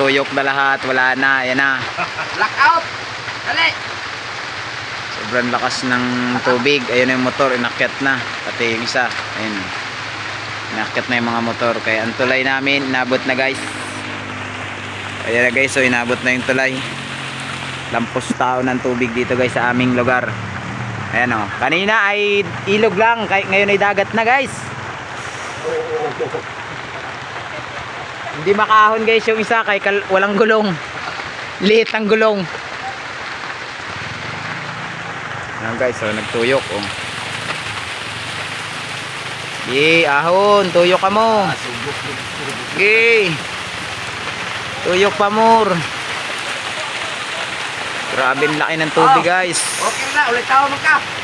Natuyok na lahat. Wala na. Ayan na. Blackout! Dali! Sobrang lakas ng tubig. Ayun na yung motor. Inakyat na. Pati yung isa. Ayun. Inakyat na yung mga motor. Kaya ang tulay namin. Inabot na guys. Ayan na guys. So inabot na yung tulay. Lampos tao ng tubig dito guys sa aming lugar. Ayan o. Kanina ay ilog lang. Ngayon ay dagat na guys. Hindi makahon guys yung isa kay walang gulong. Liit ang gulong. Ayan guys, so nagtuyok oh. Ye, ahon, tuyok ka mo. Ye. Tuyok pa more. Grabe laki ng tubig guys. Okay na, ulit mo ka!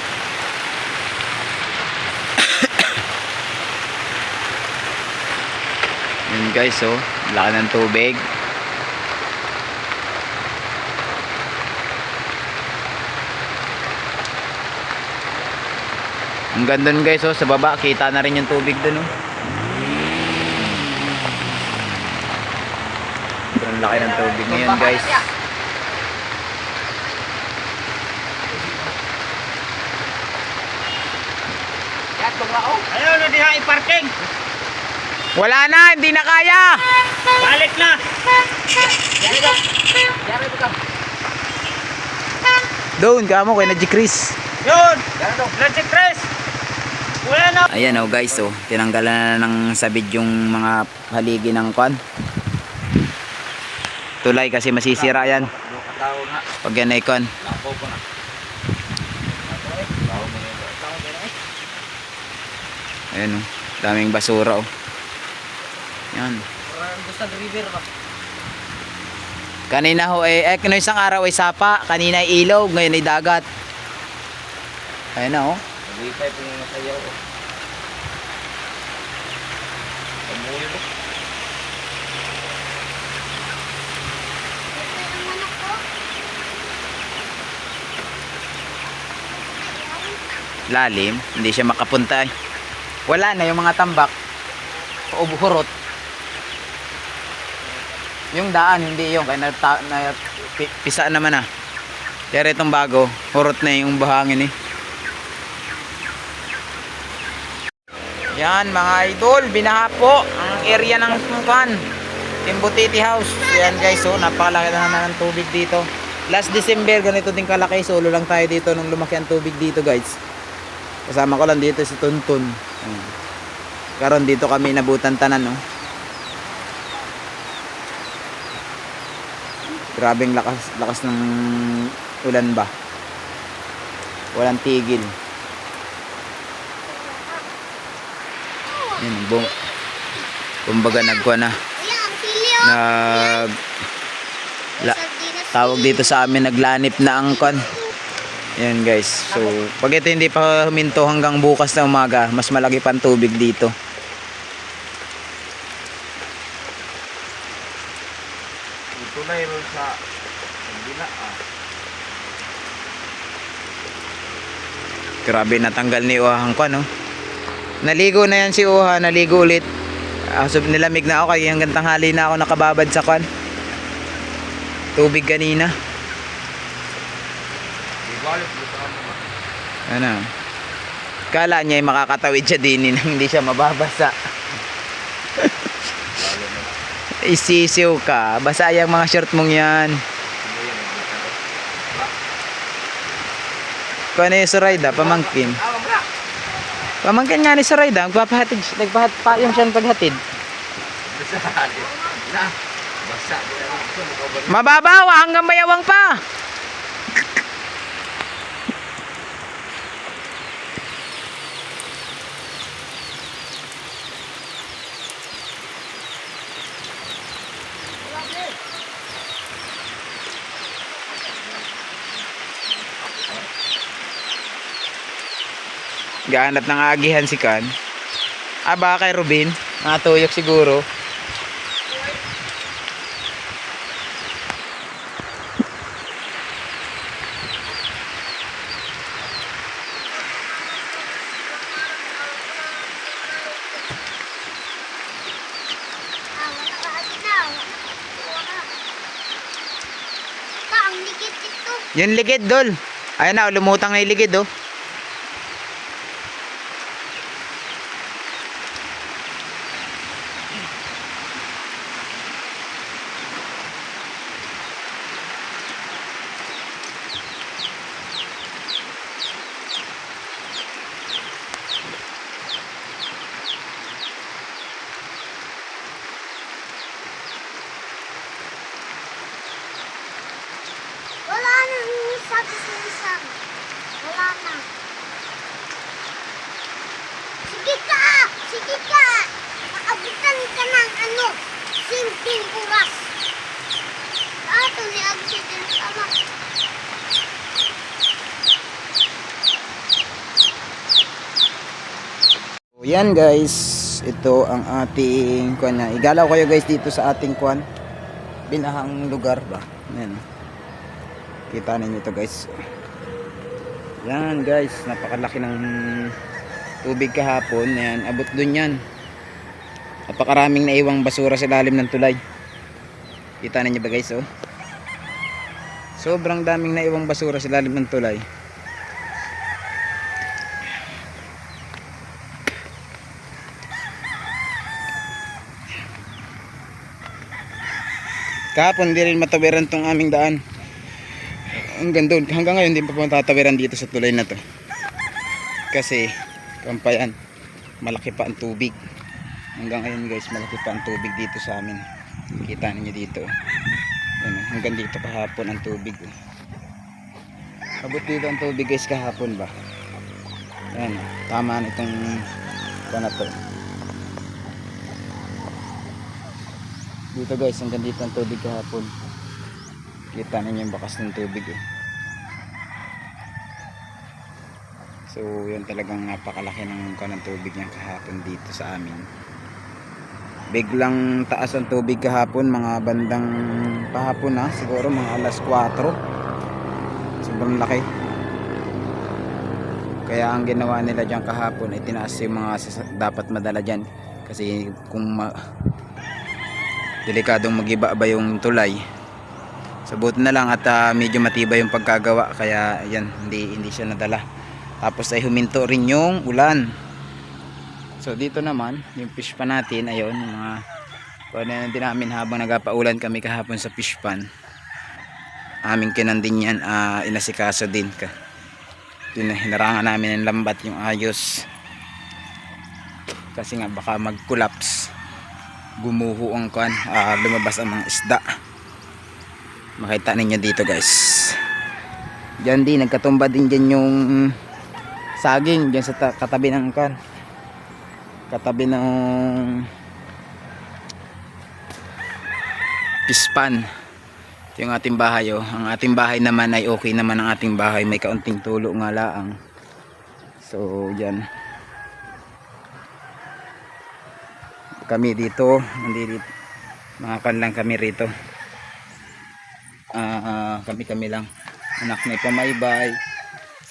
Yun guys, oh. Laki ng tubig. Ang ganda nun guys, oh. Sa baba, kita na rin yung tubig dun, oh. Ang laki ng tubig ngayon guys. Tungao! Ayaw na diha i-parking! Wala na, hindi na kaya. Balik na! Yari ka! Yari ka! Doon, kamo kay na Chris. Yun! Let's Chris! Wala na! Ayan oh guys oh, tinanggalan na ng sabid yung mga haligi ng kwan. Tulay kasi masisira yan Tao nga. pag yan ay kwan. Lapo ko na. Ayan oh, daming basura oh. Yan. Gusto river ba? Kanina ho eh, eh kano isang araw ay sapa, kanina ay ilog, ngayon ay dagat. Ayan na oh. Nalipay po yung nasayaw. Pamuyo ba? Lalim, hindi siya makapunta. Wala na yung mga tambak. O hurot. Yung daan, hindi yung kaya na, na pi- pisa naman ah. Pero itong bago, hurot na yung bahangin eh. Yan mga idol, binaha po ang area ng Tungkan. Timbutiti House. Yan guys, so napakalaki na naman ng tubig dito. Last December, ganito din kalaki. Solo lang tayo dito nung lumaki ang tubig dito guys. Kasama ko lang dito si Tuntun. Karon dito kami nabutan tanan, no. Grabing lakas lakas ng ulan ba. Walang tigil. Yan, bum kumbaga nagkuha na nag la, tawag dito sa amin naglanip na ang kon yan guys so pag ito hindi pa huminto hanggang bukas na umaga mas malaki pang tubig dito Ito na yun sa Bila ah. grabe natanggal ni Uha ang no naligo na yan si Uha naligo ulit. Uh, so, nilamig na ako kaya hanggang tanghali na ako nakababad sa kon tubig kanina. Sa ano? Kala niya ay makakatawid siya din hindi siya mababasa isisiw ka. Basa yung mga short mong yan. Kung ano yung Sorayda pamangkin. Pamangkin nga ni Sorayda nagpapahatid nagpahat pa yung siyang paghatid. Basa! Mababaw hanggang bayawang pa Gaanap ng agihan si Kan. Ah, baka kay Rubin. Mga tuyok siguro. Yung ligid, dol. Ayan na, oh, lumutang na yung ligid, oh. Ano? Simpleng oras. Ato ni accident sama. So, yan guys, ito ang ating kwan na. Igalaw kayo guys dito sa ating kwan. Binahang lugar ba? Yan. Kita ninyo ito guys. Yan guys, napakalaki ng tubig kahapon. Yan, abot dun yan. Napakaraming naiwang basura sa lalim ng tulay. Kita ninyo ba guys oh? Sobrang daming naiwang basura sa lalim ng tulay. Kahapon di rin matawiran tong aming daan. Hanggang doon, hanggang ngayon di pa po tatawiran dito sa tulay na to. Kasi, kampayan, malaki pa ang tubig. Hanggang ngayon guys, malaki pa ang tubig dito sa amin. Kita niyo dito. Ano, hanggang dito kahapon ang tubig. Abot dito ang tubig guys kahapon ba? Ayan, tama na itong na to. Dito guys, hanggang dito ang tubig kahapon. Kita ninyo yung bakas ng tubig eh. So, yun talagang napakalaki ng kanang tubig niya kahapon dito sa amin. Biglang taas ang tubig kahapon, mga bandang pahapon na, siguro mga alas 4. Sobrang laki. Kaya ang ginawa nila dyan kahapon ay tinaas yung mga dapat madala dyan. Kasi kung ma delikadong magiba ba yung tulay so buti na lang at ah, medyo matibay yung pagkagawa kaya yan hindi hindi siya nadala tapos ay huminto rin yung ulan so dito naman yung fish pan natin ayun yung mga kuha na din namin habang nagapaulan kami kahapon sa fish pan. Aming kinan din yan ah, inasikaso din ka. Hinarangan namin ng lambat yung ayos. Kasi nga baka mag collapse gumuho ang kan lumabas ang mga isda. Makita ninyo dito guys. Dyan din nagkatumba din dyan yung saging dyan sa ta- katabi ng kan katabi ng pispan. Ito yung ating bahay oh. ang ating bahay naman ay okay naman ang ating bahay. May kaunting tulo nga laang. So dyan kami dito nandito mga kan lang kami rito. Ah kami kami lang. Anak ni Pamaybay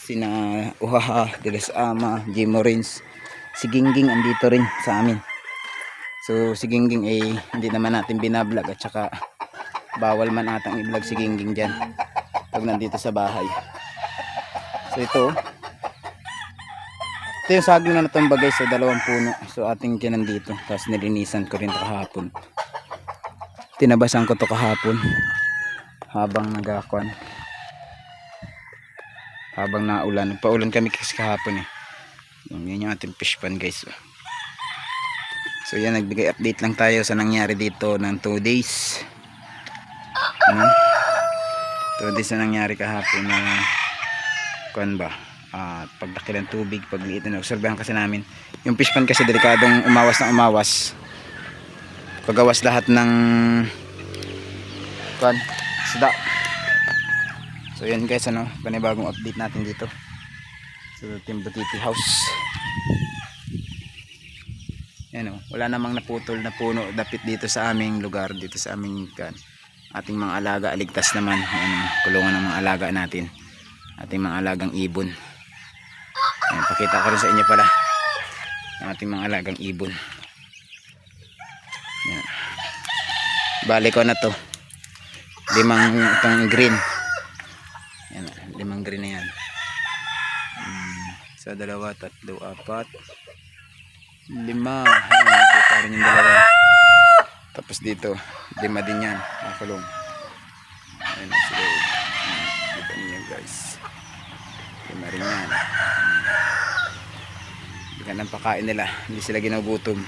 sina Uhaha Diles Ama Jimo Rins si Gingging andito rin sa amin so si Gingging ay hindi naman natin binablog at saka bawal man atang i-vlog si Gingging dyan pag nandito sa bahay so ito ito yung saging na natumba guys sa dalawang puno. So ating kinan dito. Tapos nilinisan ko rin kahapon. Tinabasan ko to kahapon. Habang nagakon. Habang naulan. Paulan kami kasi kahapon eh. Yun, yun yung ating fish pan guys. So yan nagbigay update lang tayo sa nangyari dito ng 2 days. Ano? 2 days na nangyari kahapon na kuan ba? at pagdaki ng tubig, pagliit na obserbahan kasi namin. Yung fish pan kasi delikadong umawas na umawas. Pagawas lahat ng kan isda. So yan guys ano, panibagong update natin dito. Sa Timbutiti House. Yan oh, wala namang naputol na puno dapit dito sa aming lugar, dito sa aming kan ating mga alaga aligtas naman yan, kulungan ng mga alaga natin ating mga alagang ibon Ayan, pakita ko rin sa inyo pala ang ating mga alagang ibon. Ayan. Bali ko na to. Limang itong green. Ayan, ah, limang green na yan. Hmm, sa dalawa, tatlo, apat, lima. Nakikita rin yung dalawa. Tapos dito, lima din yan. Nakulong. Ayan na sila. Kita niyo guys. Lima rin yan. Hmm. Ganang pakain nila. Hindi sila ginugutom.